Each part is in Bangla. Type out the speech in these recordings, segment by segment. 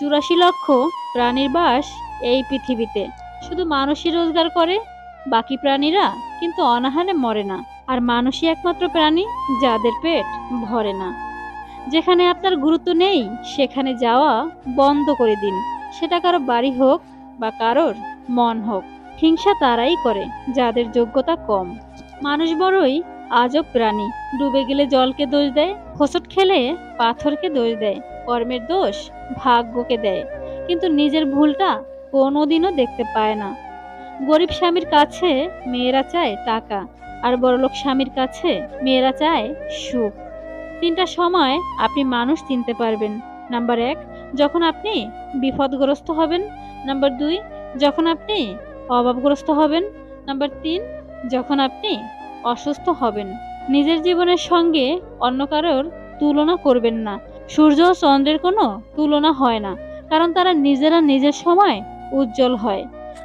চুরাশি লক্ষ প্রাণীর বাস এই পৃথিবীতে। শুধু মানুষই রোজগার করে, বাকি প্রাণীরা কিন্তু অনাহারে মরে না। আর মানুষই একমাত্র প্রাণী যাদের পেট ভরে না। যেখানে আপনার গুরুত্ব নেই, সেখানে যাওয়া বন্ধ করে দিন। সেটা কারও বাড়ি হোক বা কারোর মন হোক। হিংসা তারাই করে, যাদের যোগ্যতা কম। মানুষ বড়ই আজব প্রাণী। ডুবে গেলে জলকে দোষ দেয়, হোঁচট খেলে পাথরকে দোষ দেয়। কর্মের দোষ ভাগ্যকে দেয়, কিন্তু নিজের ভুলটা কোনোদিনও দেখতে পায় না। গরিব স্বামীর কাছে মেয়েরা চায় টাকা, আর বড়লোক স্বামীর কাছে মেয়েরা চায় সুখ। তিনটা সময় আপনি মানুষ চিনতে পারবেন। নাম্বার এক, যখন আপনি বিপদগ্রস্ত হবেন। নাম্বার দুই, যখন আপনি অভাবগ্রস্ত হবেন। নাম্বার তিন, যখন আপনি অসুস্থ হবেন। নিজের জীবনের সঙ্গে অন্য কারোর তুলনা করবেন না। সূর্য ও চন্দ্রের কোনো তুলনা হয় না, কারণ তারা নিজেরা নিজের সময় উজ্জ্বল হয়।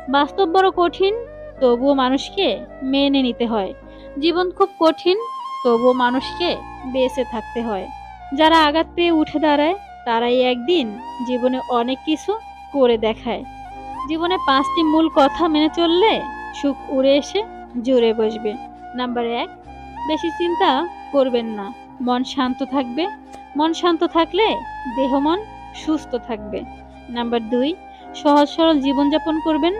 বাস্তব বড় কঠিন, তবুও মানুষকে মেনে নিতে হয়। জীবন খুব কঠিন, তবুও মানুষকে বেঁচে থাকতে হয়। যারা আঘাত পেয়ে উঠে দাঁড়ায়, তারাই একদিন জীবনে অনেক কিছু করে দেখায়। জীবনে পাঁচটি মূল কথা মেনে চললে সুখ উড়ে এসে জুড়ে বসবে। নাম্বার এক, বেশি চিন্তা করবেন না। মন শান্ত থাকবে। মন শান্ত থাকলে দেহ মন সুস্থ থাকবে। নাম্বার দুই, সহজ সরল জীবনযাপন করবেন।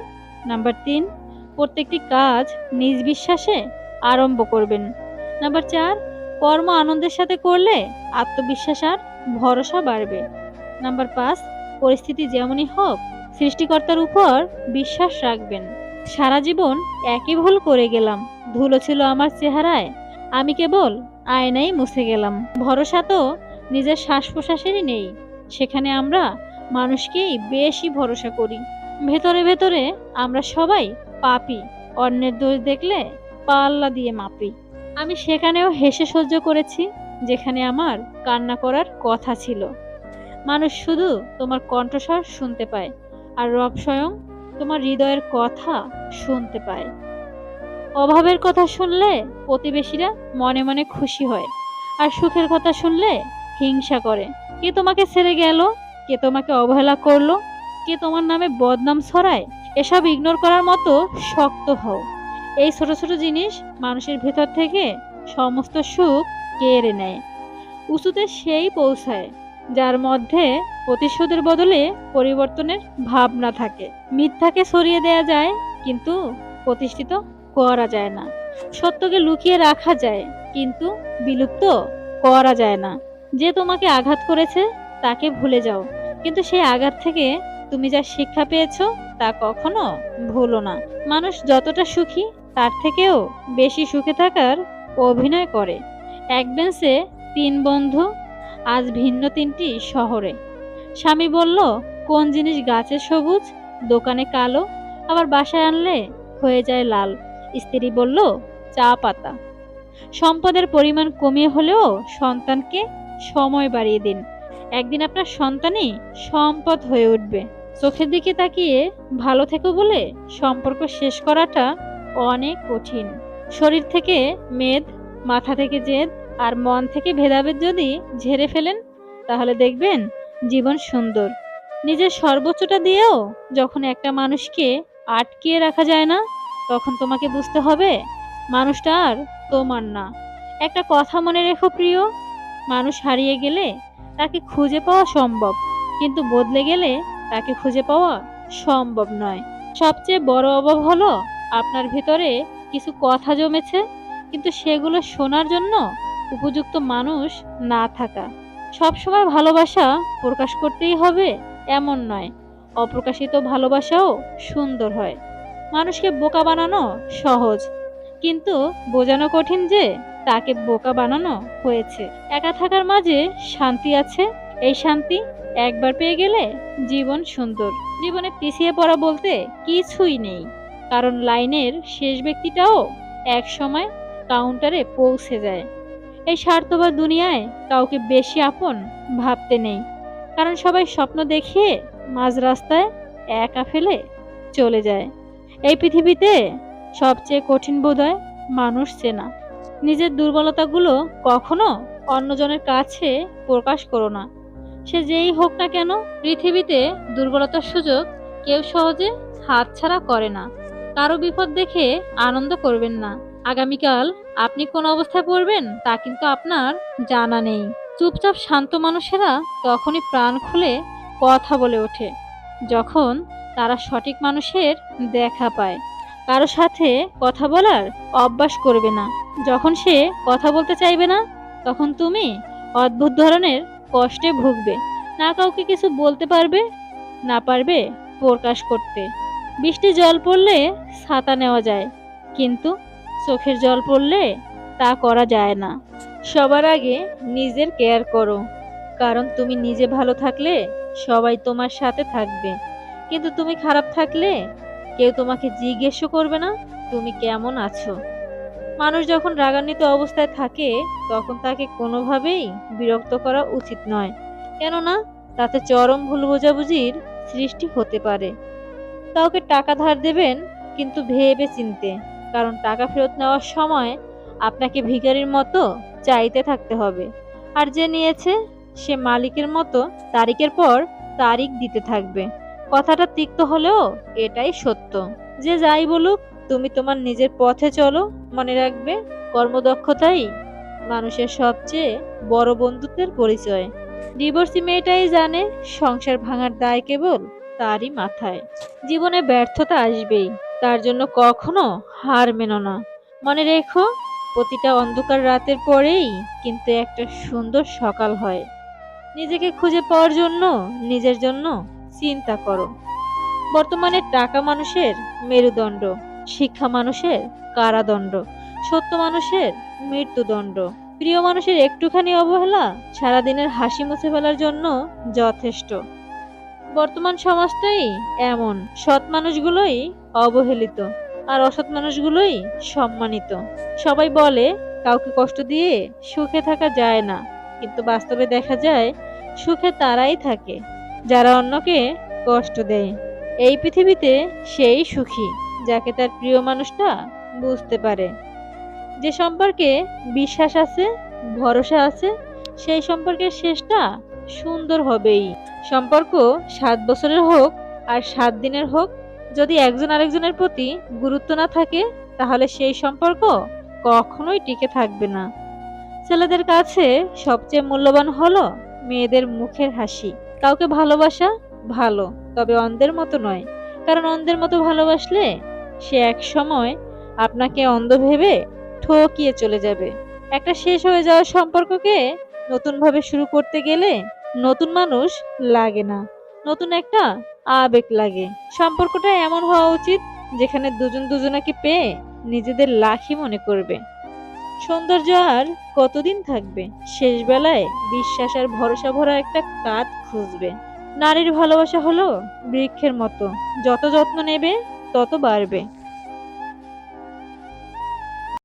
নাম্বার তিন, প্রত্যেকটি কাজ নিজ বিশ্বাসে আরম্ভ করবেন। নাম্বার চার, কর্ম আনন্দের সাথে করলে আত্মবিশ্বাস আর ভরসা বাড়বে। নাম্বার পাঁচ, পরিস্থিতি যেমনই হোক, সৃষ্টিকর্তার উপর বিশ্বাস রাখবেন। সারা জীবন একই ভুল করে গেলাম। ধুলো ছিল আমার চেহারায়। আমি কেবল আয়নাই মুছে গেলাম। ভরসা তো নিজের শ্বাস প্রশ্বাসেরই নেই। সেখানে আমরা মানুষকেই বেশি ভরসা করি। ভেতরে ভেতরে আমরা সবাই পাপি, অন্যের দোষ দেখলে পাল্লা দিয়ে মাপি। আমি সেখানেও হেসে সহ্য করেছি, যেখানে আমার কান্না করার কথা ছিল। মানুষ শুধু তোমার কণ্ঠস্বর শুনতে পায় আর রব স্বয়ং তোমার হৃদয়ের কথা শুনতে পায়। অভাবের কথা শুনলে প্রতিবেশীরা মনে মনে খুশি হয় আর সুখের কথা শুনলে হিংসা করে। কে তোমাকে ছেড়ে গেল? কে তোমাকে অবহেলা করল? কে তোমার নামে বদনাম ছড়ায়? এসব ইগনোর করার মতো শক্ত হও। এই ছোট ছোট জিনিস মানুষের ভেতর থেকে সমস্ত সুখ কেড়ে নেয়। উঁচুতে সেই পৌঁছায়, যার মধ্যে প্রতিশোধের বদলে পরিবর্তনের ভাবনা থাকে। মিথ্যাকে সরিয়ে দেয়া যায়, কিন্তু প্রতিষ্ঠিত করা যায় না। সত্যকে লুকিয়ে রাখা যায়, কিন্তু বিলুপ্ত করা যায় না। যে তোমাকে আঘাত করেছে, তাকে ভুলে যাও। কিন্তু সেই আঘাত থেকে তুমি যা শিক্ষা পেয়েছ, তা কখনো ভুলো না। মানুষ যতটা সুখী, তার থেকেও বেশি সুখে থাকার অভিনয় করে। এক বেঞ্চে তিন বন্ধু, আজ ভিন্ন তিনটি শহরে। স্বামী বলল, কোন জিনিস গাছে সবুজ, দোকানে কালো, আবার বাসায় আনলে হয়ে যায় লাল? স্ত্রী বলল, চা পাতা। সম্পদের পরিমাণ কমিয়ে হলেও সন্তানকে সময় বাড়িয়ে দিন। একদিন আপনার সন্তানই সম্পদ হয়ে উঠবে। চোখের দিকে তাকিয়ে ভালো থেকো বলে সম্পর্ক শেষ করাটা অনেক কঠিন। শরীর থেকে মেদ, মাথা থেকে জেদ আর মন থেকে ভেদাভেদ যদি ঝেড়ে ফেলেন, তাহলে দেখবেন জীবন সুন্দর। নিজের সর্বোচ্চটা দিয়েও যখন একটা মানুষকে আটকিয়ে রাখা যায় না, তখন তোমাকে বুঝতে হবে, মানুষটা আর তোমার না। একটা কথা মনে রেখো প্রিয় মানুষ হারিয়ে গেলে তাকে খুঁজে পাওয়া সম্ভব, কিন্তু বদলে গেলে তাকে খুঁজে পাওয়া সম্ভব নয়। সবচেয়ে বড় অভাব হলো আপনার ভিতরে কিছু কথা জমেছে, কিন্তু সেগুলো শোনার জন্য উপযুক্ত মানুষ না থাকা। সবসময় ভালোবাসা প্রকাশ করতেই হবে এমন নয়, অপ্রকাশিত ভালোবাসাও সুন্দর হয়। মানুষকে বোকা বানানো সহজ, কিন্তু বোঝানো কঠিন যে তাকে বোকা বানানো হয়েছে। একা থাকার মাঝে শান্তি আছে? এই শান্তি একবার পেয়ে গেলে জীবন সুন্দর। জীবনে পিছিয়ে পড়া বলতে কিছুই নেই। কারণ লাইনের শেষ ব্যক্তিটাও এক সময় কাউন্টারে পৌঁছে যায়। এই স্বার্থবাদ দুনিয়ায় কাউকে বেশি আপন ভাবতে নেই। কারণ সবাই স্বপ্ন দেখিয়ে মাঝ রাস্তায় একা ফেলে চলে যায়। এই পৃথিবীতে সবচেয়ে কঠিন বোধ হয় মানুষ চেনা। নিজের দুর্বলতাগুলো কখনো অন্যজনের কাছে প্রকাশ করো না। সে যেই হোক না কেন, পৃথিবীতে দুর্বলতার সুযোগ কেউ সহজে হাতছাড়া করে না। কারও বিপদ দেখে আনন্দ করবেন না। আগামীকাল আপনি কোন অবস্থায় পড়বেন, তা কিন্তু আপনার জানা নেই। চুপচাপ শান্ত মানুষেরা তখনই প্রাণ খুলে কথা বলে ওঠে, যখন তারা সঠিক মানুষের দেখা পায়। কারও সাথে কথা বলার অভ্যাস করবে না। যখন সে কথা বলতে চাইবে না, তখন তুমি অদ্ভুত ধরনের কষ্টে ভুগবে। না কাউকে কিছু বলতে পারবে, না পারবে প্রকাশ করতে। বৃষ্টি জল পড়লে ছাতা নেওয়া যায়, কিন্তু চোখের জল পড়লে তা করা যায় না। সবার আগে নিজের কেয়ার করো, কারণ তুমি নিজে ভালো থাকলে সবাই তোমার সাথে থাকবে। কিন্তু তুমি খারাপ থাকলে কেউ তোমাকে জিজ্ঞেসও করবে না, তুমি কেমন আছো? মানুষ যখন রাগান্বিত অবস্থায় থাকে, তখন তাকে কোনোভাবেই বিরক্ত করা উচিত নয়। কেননা, তাতে চরম ভুল বোঝাবুঝির সৃষ্টি হতে পারে। কাউকে টাকা ধার দেবেন, কিন্তু ভেবে চিনতে। কারণ টাকা ফেরত নেওয়ার সময় আপনাকে ভিখারির মতো চাইতে থাকতে হবে। আর যে নিয়েছে, সে মালিকের মতো তারিখের পর তারিখ দিতে থাকবে। কথাটা তিক্ত হলেও এটাই সত্য। যে যাই বলুক, তুমি তোমার নিজের পথে চলো, মনে রাখবে কর্মদক্ষতাই মানুষের সবচেয়ে বড় বন্ধুত্বের পরিচয়। ডিভোর্সি মেয়েটাই জানে সংসার ভাঙার দায় কেবল তারই মাথায়। জীবনে ব্যর্থতা আসবেই, তার জন্য কখনো হার মেনো না। মনে রেখো, প্রতিটা অন্ধকার রাতের পরেই কিন্তু একটা সুন্দর সকাল হয়। নিজেকে খুঁজে পাওয়ার জন্য, নিজের জন্য চিন্তা করো। বর্তমানে টাকা মানুষের মেরুদণ্ড, শিক্ষা মানুষের কারাদণ্ড, সত্য মানুষের মৃত্যুদণ্ড। প্রিয় মানুষের একটুখানি অবহেলা সারাদিনের হাসি মুছে ফেলার জন্য যথেষ্ট। বর্তমান সমাজটাই এমন, সৎ মানুষগুলোই অবহেলিত আর অসৎ মানুষগুলোই সম্মানিত। সবাই বলে, কাউকে কষ্ট দিয়ে সুখে থাকা যায় না। কিন্তু বাস্তবে দেখা যায়, সুখে তারাই থাকে। যারা অন্যকে কষ্ট দেয়। এই পৃথিবীতে সেই সুখী যাকে তার প্রিয় মানুষটা বুঝতে পারে। যে সম্পর্কে বিশ্বাস আছে, ভরসা আছে, সেই সম্পর্কের শেষটা সুন্দর হবেই। সম্পর্ক সাত বছরের হোক আর সাত দিনের হোক, যদি একজন আরেকজনের প্রতি গুরুত্ব না থাকে, তাহলে সেই সম্পর্ক কখনোই টিকে থাকবে না। ছেলেদের কাছে সবচেয়ে মূল্যবান হলো মেয়েদের মুখের হাসি। কাউকে ভালোবাসা ভালো, তবে অন্ধের মতো নয়। কারণ অন্ধের মতো ভালোবাসলে সে এক সময় আপনাকে অন্ধ ভেবে ঠকিয়ে চলে যাবে। একটা শেষ হয়ে যাওয়া সম্পর্ককে নতুনভাবে শুরু করতে গেলে নতুন মানুষ লাগে না। নতুন একটা আবেগ লাগে। সম্পর্কটা এমন হওয়া উচিত যেখানে দুজন দুজনাকে পেয়ে নিজেদের লাখি মনে করবে। সৌন্দর্য আর কতদিন থাকবে? শেষবেলায় বিশ্বাস আর ভরসা ভরা একটা কাত খুঁজবে। নারীর ভালোবাসা হলো বৃক্ষের মতো। যত যত্ন নেবে, তত বাড়বে।